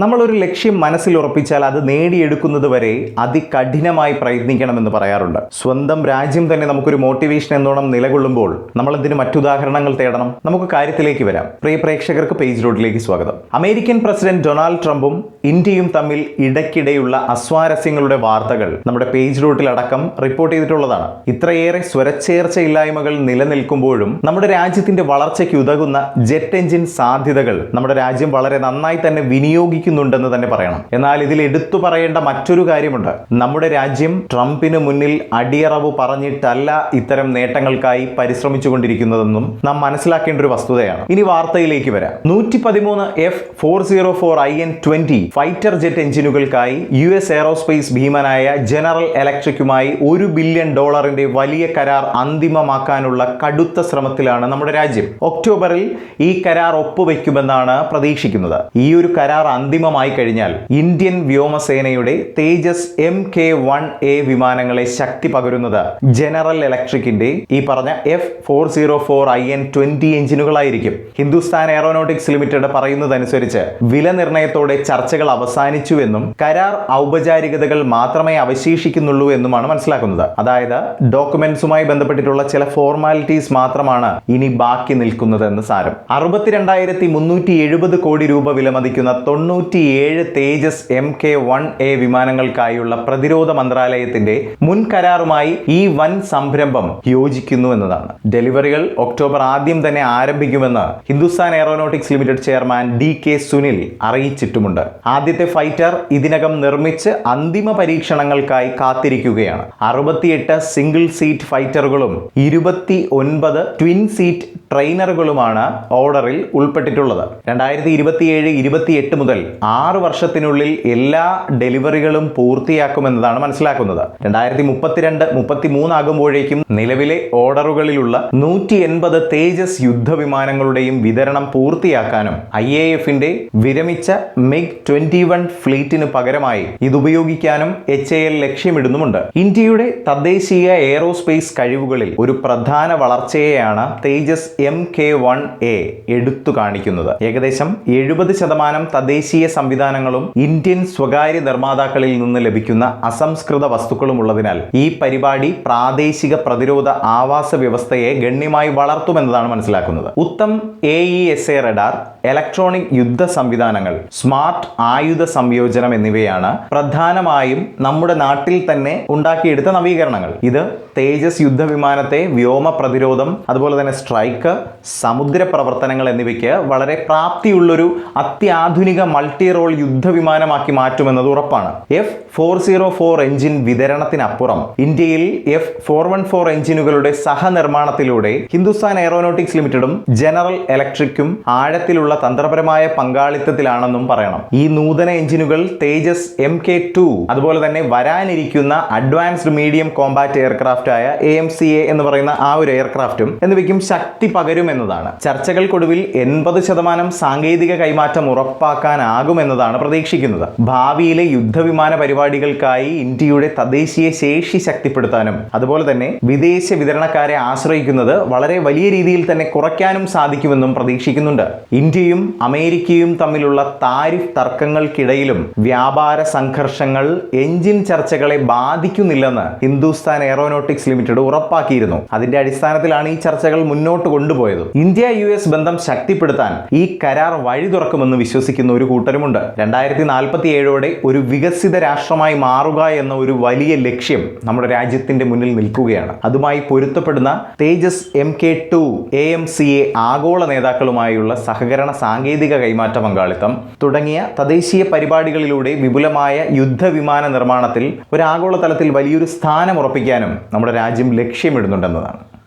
നമ്മളൊരു ലക്ഷ്യം മനസ്സിൽ ഉറപ്പിച്ചാൽ അത് നേടിയെടുക്കുന്നത് വരെ അതികഠിനമായി പ്രയത്നിക്കണമെന്ന് പറയാറുണ്ട്. സ്വന്തം രാജ്യം തന്നെ നമുക്കൊരു മോട്ടിവേഷൻ എന്നോണം നിലകൊള്ളുമ്പോൾ നമ്മൾ എന്തിനു മറ്റുദാഹരണങ്ങൾ തേടണം? നമുക്ക് കാര്യത്തിലേക്ക് വരാം. പ്രിയ പ്രേക്ഷകർക്ക് പേജ് റോഡിലേക്ക് സ്വാഗതം. അമേരിക്കൻ പ്രസിഡന്റ് ഡൊണാൾഡ് ട്രംപും ഇന്ത്യയും തമ്മിൽ ഇടയ്ക്കിടെയുള്ള അസ്വാരസ്യങ്ങളുടെ വാർത്തകൾ നമ്മുടെ പേജ് റോട്ടിലടക്കം റിപ്പോർട്ട് ചെയ്തിട്ടുള്ളതാണ്. ഇത്രയേറെ സ്വരച്ചേർച്ചയില്ലായ്മകൾ നിലനിൽക്കുമ്പോഴും നമ്മുടെ രാജ്യത്തിന്റെ വളർച്ചയ്ക്ക് ഉതകുന്ന ജെറ്റ് എഞ്ചിൻ സാധ്യതകൾ നമ്മുടെ രാജ്യം വളരെ നന്നായി തന്നെ വിനിയോഗിക്കുന്നുണ്ടെന്ന് തന്നെ പറയണം. എന്നാൽ ഇതിൽ എടുത്തു പറയേണ്ട മറ്റൊരു കാര്യമുണ്ട്. നമ്മുടെ രാജ്യം ട്രംപിന് മുന്നിൽ അടിയറവ് പറഞ്ഞിട്ടല്ല ഇത്തരം നേട്ടങ്ങൾക്കായി പരിശ്രമിച്ചുകൊണ്ടിരിക്കുന്നതെന്നും നാം മനസ്സിലാക്കേണ്ട ഒരു വസ്തുതയാണ്. ഇനി വാർത്തയിലേക്ക് വരാം. നൂറ്റി പതിമൂന്ന് F four zero four I N twenty fighter jet എഞ്ചിനുകൾക്കായി U S aerospace ഭീമനായ ജനറൽ ഇലക്ട്രിക്കുമായി ഒരു ബില്യൺ ഡോളറിന്റെ വലിയ കരാർ അന്തിമമാക്കാനുള്ള കടുത്ത ശ്രമത്തിലാണ് നമ്മുടെ രാജ്യം. ഒക്ടോബറിൽ ഈ കരാർ ഒപ്പുവെക്കുമെന്നാണ് പ്രതീക്ഷിക്കുന്നത്. ഈ ഒരു കരാർ അന്തിമമായി കഴിഞ്ഞാൽ ഇന്ത്യൻ വ്യോമസേനയുടെ Tejas M K one A വിമാനങ്ങളെ ശക്തി പകരുന്നത് ജനറൽ ഇലക്ട്രിക്കിന്റെ ഈ പറഞ്ഞ F four zero four I N twenty എഞ്ചിനുകളായിരിക്കും. Hindustan aeronautics limited പറയുന്നതനുസരിച്ച് വില നിർണയത്തോടെ ചർച്ചകൾ അവസാനിച്ചുവെന്നും കരാർ ഔപചാരികതകൾ മാത്രമേ അവശേഷിക്കുന്നുള്ളൂ എന്നുമാണ് മനസ്സിലാക്കുന്നത്. അതായത് ഡോക്യുമെന്റ്സുമായി ബന്ധപ്പെട്ടിട്ടുള്ള ചില ഫോർമാലിറ്റീസ് മാത്രമാണ് ഇനി ബാക്കി നിൽക്കുന്നതെന്ന് സാരം. അറുപത്തിരണ്ടായിരത്തി മുന്നൂറ്റി എഴുപത് കോടി രൂപ വിലമതിക്കുന്ന തൊണ്ണൂറ്റിയേഴ് Tejas M K one A വിമാനങ്ങൾക്കായുള്ള പ്രതിരോധ മന്ത്രാലയത്തിന്റെ മുൻ കരാറുമായി ഈ വൻ സംരംഭം യോജിക്കുന്നു എന്നതാണ്. ഡെലിവറികൾ ഒക്ടോബർ ആദ്യം തന്നെ ആരംഭിക്കുമെന്ന് Hindustan aeronautics limited chairman D K Sunil അറിയിച്ചിട്ടുമുണ്ട്. ആദ്യത്തെ ഫൈറ്റർ ഇതിനകം നിർമ്മിച്ച് അന്തിമ പരീക്ഷണങ്ങൾക്കായി കാത്തിരിക്കുകയാണ്. അറുപത്തിയെട്ട് സിംഗിൾ സീറ്റ് ഫൈറ്ററുകളും ഇരുപത്തി ഒൻപത് ട്വിൻ സീറ്റ് ട്രെയിനറുകളുമാണ് ഓർഡറിൽ ഉൾപ്പെട്ടിട്ടുള്ളത്. രണ്ടായിരത്തി ഇരുപത്തിയേഴ് ഇരുപത്തിയെട്ട് മുതൽ ആറ് വർഷത്തിനുള്ളിൽ എല്ലാ ഡെലിവറികളും പൂർത്തിയാക്കുമെന്നതാണ് മനസ്സിലാക്കുന്നത്. രണ്ടായിരത്തി മുപ്പത്തിരണ്ട് മുപ്പത്തി മൂന്നാകുമ്പോഴേക്കും നിലവിലെ ഓർഡറുകളിലുള്ള നൂറ്റി എൺപത് തേജസ് യുദ്ധവിമാനങ്ങളുടെയും വിതരണം പൂർത്തിയാക്കാനും ഐ എ എഫിന്റെ വിരമിച്ച മിഗ് ട്വന്റി വൺ ഫ്ലീറ്റിന് പകരമായി ഇതുപയോഗിക്കാനും എച്ച് എ എൽ ലക്ഷ്യമിടുന്നുമുണ്ട്. ഇന്ത്യയുടെ തദ്ദേശീയ എയറോസ്പേസ് കഴിവുകളിൽ ഒരു പ്രധാന വളർച്ചയെയാണ് Tejas M K one A എടുത്തു കാണിക്കുന്നത്. ഏകദേശം എഴുപത് ശതമാനം തദ്ദേശീയ സംവിധാനങ്ങളും ഇന്ത്യൻ സ്വകാര്യ നിർമ്മാതാക്കളിൽ നിന്ന് ലഭിക്കുന്ന അസംസ്കൃത വസ്തുക്കളും ഉള്ളതിനാൽ ഈ പരിപാടി പ്രാദേശിക പ്രതിരോധ ആവാസ വ്യവസ്ഥയെ ഗണ്യമായി വളർത്തുമെന്നതാണ് മനസ്സിലാക്കുന്നത്. Uttam A E S A radar electronic യുദ്ധ സംവിധാനങ്ങൾ സ്മാർട്ട് ആയുധ സംയോജനം എന്നിവയാണ് പ്രധാനമായും നമ്മുടെ നാട്ടിൽ തന്നെ ഉണ്ടാക്കിയെടുത്ത നവീകരണങ്ങൾ. ഇത് തേജസ് യുദ്ധവിമാനത്തെ വ്യോമ പ്രതിരോധം അതുപോലെ തന്നെ സ്ട്രൈക്ക് സമുദ്ര പ്രവർത്തനങ്ങൾ എന്നിവയ്ക്ക് വളരെ പ്രാപ്തിയുള്ളൊരു അത്യാധുനിക മൾട്ടി റോൾ യുദ്ധവിമാനമാക്കി മാറ്റുമെന്നത് ഉറപ്പാണ്. F four zero four engine വിതരണത്തിനപ്പുറം ഇന്ത്യയിൽ എഫ് ഫോർ വൺ ഫോർ എഞ്ചിനുകളുടെ സഹനിർമ്മാണത്തിലൂടെ ഹിന്ദുസ്ഥാൻ എയറോനോട്ടിക്സ് ലിമിറ്റഡും ജനറൽ ഇലക്ട്രിക്കും ആഴത്തിലുള്ള തന്ത്രപരമായ പങ്കാളിത്തത്തിലാണെന്നും പറയണം. ഈ നൂതന എഞ്ചിനുകൾ തേജസ് എം കെ ടു അതുപോലെ തന്നെ വരാനിരിക്കുന്ന അഡ്വാൻസ്ഡ് മീഡിയം കോമ്പാറ്റ് എയർക്രാഫ്റ്റ് ആയ എ എം സി എ എന്ന് പറയുന്ന ആ ഒരു എയർക്രാഫ്റ്റും എന്നിവയ്ക്കും ശക്തി പകരും പകരുമെന്നതാണ്. ചർച്ചകൾക്കൊടുവിൽ എൺപത് ശതമാനം സാങ്കേതിക കൈമാറ്റം ഉറപ്പാക്കാനാകുമെന്നതാണ് പ്രതീക്ഷിക്കുന്നത്. ഭാവിയിലെ യുദ്ധവിമാന പരിപാടികൾക്കായി ഇന്ത്യയുടെ തദ്ദേശീയ ശേഷി ശക്തിപ്പെടുത്താനും അതുപോലെ തന്നെ വിദേശ വിതരണക്കാരെ ആശ്രയിക്കുന്നത് വളരെ വലിയ രീതിയിൽ തന്നെ കുറയ്ക്കാനും സാധിക്കുമെന്നും പ്രതീക്ഷിക്കുന്നുണ്ട്. ഇന്ത്യയും അമേരിക്കയും തമ്മിലുള്ള താരിഫ് തർക്കങ്ങൾക്കിടയിലും വ്യാപാര സംഘർഷങ്ങൾ എഞ്ചിൻ ചർച്ചകളെ ബാധിക്കുന്നില്ലെന്ന് ഹിന്ദുസ്ഥാൻ എയറോനോട്ടിക്സ് ലിമിറ്റഡ് ഉറപ്പാക്കിയിരുന്നു. അതിന്റെ അടിസ്ഥാനത്തിലാണ് ഈ ചർച്ചകൾ മുന്നോട്ട് കൊണ്ടുപോയത്. ഇന്ത്യ യു ബന്ധം ശക്തിപ്പെടുത്താൻ ഈ കരാർ വഴി തുറക്കുമെന്ന് വിശ്വസിക്കുന്ന ഒരു കൂട്ടരുമുണ്ട് രണ്ടായിരത്തി നാൽപ്പത്തി ഏഴോടെ ഒരു വികസിത രാഷ്ട്രമായി മാറുക എന്ന ഒരു വലിയ ലക്ഷ്യം നമ്മുടെ രാജ്യത്തിന്റെ മുന്നിൽ നിൽക്കുകയാണ്. അതുമായി പൊരുത്തപ്പെടുന്ന Tejas M K two A M C A ആഗോള നേതാക്കളുമായുള്ള സഹകരണ സാങ്കേതിക കൈമാറ്റ പങ്കാളിത്തം തുടങ്ങിയ തദ്ദേശീയ പരിപാടികളിലൂടെ വിപുലമായ യുദ്ധവിമാന നിർമ്മാണത്തിൽ ഒരു ആഗോള തലത്തിൽ വലിയൊരു സ്ഥാനം ഉറപ്പിക്കാനും നമ്മുടെ രാജ്യം ലക്ഷ്യമിടുന്നുണ്ടെന്നതാണ്.